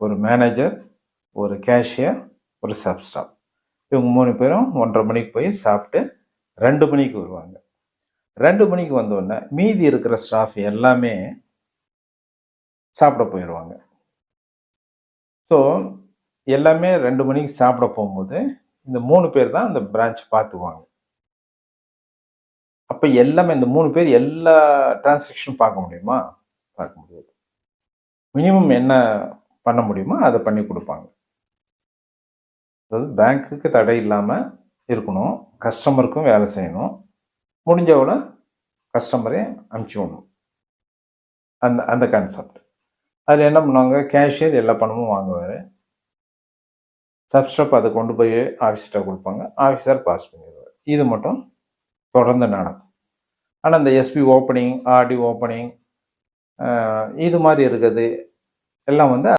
ஒரு மேனேஜர் ஒரு கேஷியர் ஒரு சப்ஸ்டாப் இவங்க மூணு பேரும் ஒன்றரை மணிக்கு போய் சாப்பிட்டு ரெண்டு மணிக்கு வருவாங்க. ரெண்டு மணிக்கு வந்தோடனே மீதி இருக்கிற ஸ்டாஃப் எல்லாமே சாப்பிட போயிடுவாங்க ஸோ எல்லாமே ரெண்டு மணிக்கு சாப்பிட போகும்போது இந்த மூணு பேர் தான் அந்த பிரான்ச் பார்த்துக்குவாங்க. அப்போ எல்லாமே இந்த மூணு பேர் எல்லா டிரான்சாக்ஷனும் பார்க்க முடியுமா? பார்க்க முடியாது. மினிமம் என்ன பண்ண முடியுமோ அதை பண்ணி கொடுப்பாங்க. அதாவது பேங்க்குக்கு தடை இல்லாமல் இருக்கணும் கஸ்டமருக்கும் வேலை செய்யணும் முடிஞ்சவள கஸ்டமரே அனுப்பிச்சி விடணும். அந்த அந்த கான்செப்ட் அதில் என்ன பண்ணுவாங்க? கேஷியர் எல்லா பணமும் வாங்குவார். சப்ஸ்டப் அதை கொண்டு போய் ஆஃபீஸர்கிட்ட கொடுப்பாங்க. ஆஃபீஸர் பாஸ் பண்ணிடுவார். இது மட்டும் தொடர்ந்து நடக்கும். ஆனால் இந்த எஸ்பி ஓப்பனிங் ஆர்டி ஓப்பனிங் இது மாதிரி இருக்குது எல்லாம் வந்து